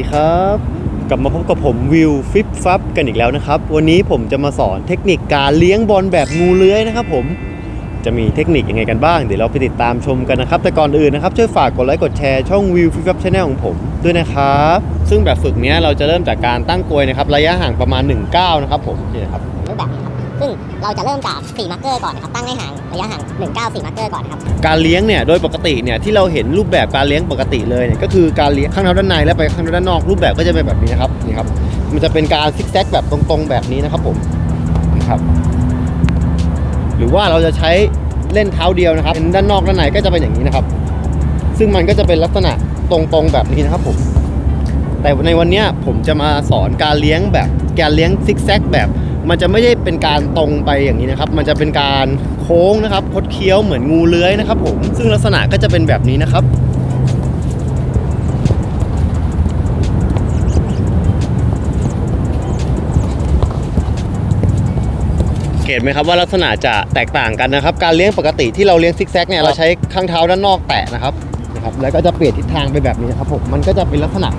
สดีครับ กลับมาพบกับผมวิวฟิปฟับกันอีกแล้วนะครับ วันนี้ผมจะมาสอนเทคนิคการเลี้ยงบอลแบบงูเลื้อยนะครับผมจะมีเทคนิคยังไงกันบ้างเดี๋ยวเราไปติดตามชมกันนะครับ แต่ก่อนอื่นนะครับ ช่วยฝากกดไลค์กดแชร์ช่องวิวฟิปฟับชาแนลของผมด้วยนะครับ ซึ่งแบบฝึกนี้เราจะเริ่มจากการตั้งกลวยนะครับ ระยะห่างประมาณ1ก้านะครับผมนี่นะครับ ซึ่งเราจะเริ่มจาก4มาร์กเกอร์ก่อนนะครับตั้งให้ห่างระยะห่าง1 9 4มาร์กเกอร์ก่อนนะครับการเลี้ยงเนี่ยโดยปกติเนี่ยที่เราเห็นรูปแบบการเลี้ยงปกติเลยเนี่ยก็คือการเลี้ยงข้างเท้าด้านในและไปข้างเท้าด้านนอกรูปแบบก็จะเป็นแบบนี้นะครับนี่ครับมันจะเป็นการซิกแซกแบบตรงๆแบบนี้นะครับผมนะครับหรือว่าเราจะใช้เล่นเท้าเดียวนะครับเป็นด้านนอกด้านในก็จะเป็นอย่างนี้นะครับ ซึ่งมันก็จะเป็นลักษณะตรงๆแบบนี้นะครับผมแต่ในวันนี้ผมจะมาสอนการเลี้ยงแบบการเลี้ยงซิกแซกแบบ มันจะไม่ได้เป็นการตรงไปอย่างนี้นะครับ มันจะเป็นการโค้งนะครับ คดเคี้ยวเหมือนงูเลื้อยนะครับ ผมซึ่งลักษณะก็จะเป็นแบบนี้นะครับเกตไหมครับว่าลักษณะจะแตกต่างกันนะครับ การเลี้ยงปกติที่เราเลี้ยงซิกแซกเนี่ยเราใช้ข้างเท้าด้านนอกแตะนะครับนะครับ แล้วก็จะเปลี่ยนทิศทางไปแบบนี้นะครับผมมันก็จะเป็นลักษณะ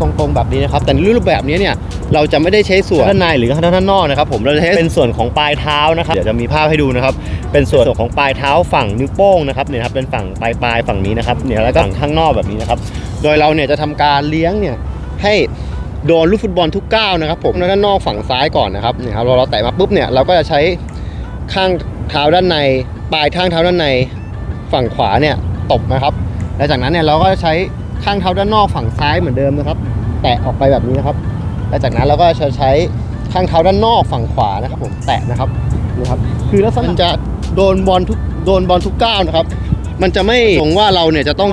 ตรงๆแบบนี้นะครับแต่ในรูปแบบนี้เนี่ยเราจะไม่ได้ใช้ส่วนด้านในหรือข้างด้านนอกนะครับผมเราจะใช้เป็นส่วนของปลายเท้านะครับเดี๋ยวจะมีภาพให้ดูนะครับเป็นส่วนของปลายเท้าฝั่งนิ้วโป้งนะครับเนี่ยครับเป็นฝั่งปลายปลายฝั่งนี้นะครับเนี่ยแล้วก็ฝั่งข้างนอกแบบนี้นะครับโดยเราเนี่ยจะทำการเลี้ยงเนี่ยให้โดนลูกฟุตบอลทุกก้าวนะครับผมด้านนอกฝั่งซ้ายก่อนนะครับเนี่ยครับเราเราแตะมาปุ๊บเนี่ยเราก็จะใช้ข้างเท้าด้านใน ปลายข้างเท้าด้านในฝั่งขวาเนี่ยตบนะครับแล้วจากนั้นเนี่ยเราก็ใช้ ข้างเท้าด้านนอกฝั่งซ้ายเหมือนเดิมนะครับ แตะออกไปแบบนี้นะครับ แล้วจากนั้นเราก็จะใช้ข้างเท้าด้านนอกฝั่งขวานะครับ ผมแตะนะครับนี่ครับคือลักษณะมันจะโดนบอลทุกโดนบอลทุกก้าวนะครับ มันจะไม่ตรงว่าเราเนี่ยจะต้อง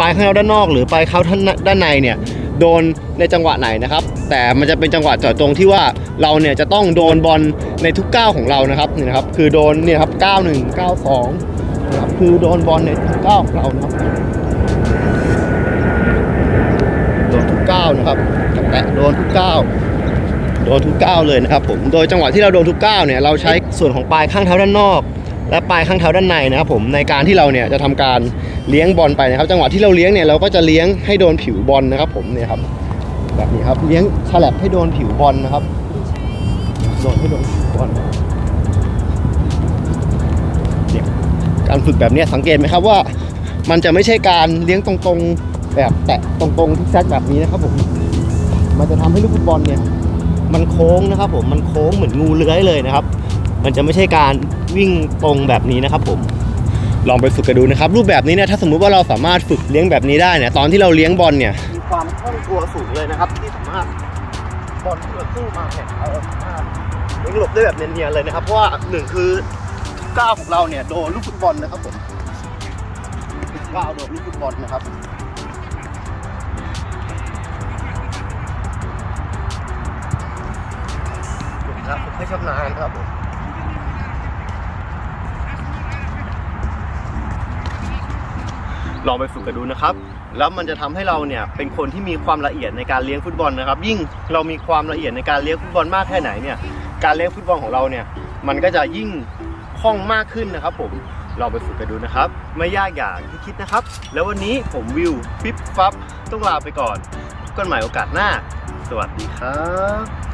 ปลายข้างเท้าด้านนอก หรือปลายเท้าด้านในเนี่ยโดนในจังหวะไหนนะครับ แต่มันจะเป็นจังหวะเจาะจงที่ว่าเราเนี่ยจะต้องโดนบอลในทุกก้าวของเรานะครับนี่นะครับ คือโดนเนี่ยครับก้าวหนึ่งก้าวสองนะครับคือโดนบอลในทุกก้าวของเรานะครับ นทุกก้านะครับแตะโดนทุกก้าวโดนทุกก้าวเลยนะครับผมโดยจังหวะที่เราโดนทุกก้าวเนี่ยเราใช้ส่วนของปลายข้างเท้าด้านนอก และปลายข้างเท้าด้านในนะครับผมในการที่เราเนี่ยจะทำการเลี้ยงบอลไปนะครับ จังหวะที่เราเลี้ยงเนี่ยเราก็จะเลี้ยงให้โดนผิวบอลนะครับ ผมเนี่ยครับแบบนี้ครับเลี้ยงฉลับให้โดนผิวบอลนะครับโดนให้โดนผิวบอลการฝึกแบบนี้สังเกตไหมครับว่า มันจะไม่ใช่การเลี้ยงตรงๆ แบบแตะตรงๆที่แซกแบบนี้นะครับผมมันจะทำให้ลูกฟุตบอลเนี่ย มันโค้งนะครับผมมันโค้งเหมือนงูเลื้อยเลยนะครับ มันจะไม่ใช่การวิ่งตรงแบบนี้นะครับผมลองไปฝึกกันดูนะครับ รูปแบบนี้เนี่ยถ้าสมมุติว่าเราสามารถฝึกเลี้ยงแบบนี้ได้เนี่ยตอนที่เราเลี้ยงบอลเนี่ยมีความคล่องตัวสูงเลยนะครับ ที่สามารถบอลที่เราสู้มาเนี่ยเราสามารถเลี้ยงหลบได้แบบเนียนๆเลยนะครับเพราะว่าหนึ่งคือทุกก้าวของเราเนี่ยโดนลูกฟุตบอลนะครับผมทุกก้าวโดนลูกฟุตบอลนะครับ ให้ชำนาญครับผมลองไปฝึกกันดูนะครับ แล้วมันจะทำให้เราเนี่ยเป็นคนที่มีความละเอียดในการเลี้ยงฟุตบอลนะครับ ยิ่งเรามีความละเอียดในการเลี้ยงฟุตบอลมากแค่ไหนเนี่ย การเลี้ยงฟุตบอลของเราเนี่ย มันก็จะยิ่งคล่องมากขึ้นนะครับผมลองไปฝึกกันดูนะครับ ไม่ยากอย่างที่คิดนะครับ แล้ววันนี้ผมวิวฟิปฟับต้องลาไปก่อนพบกันใหม่โอกาสหน้า สวัสดีครับ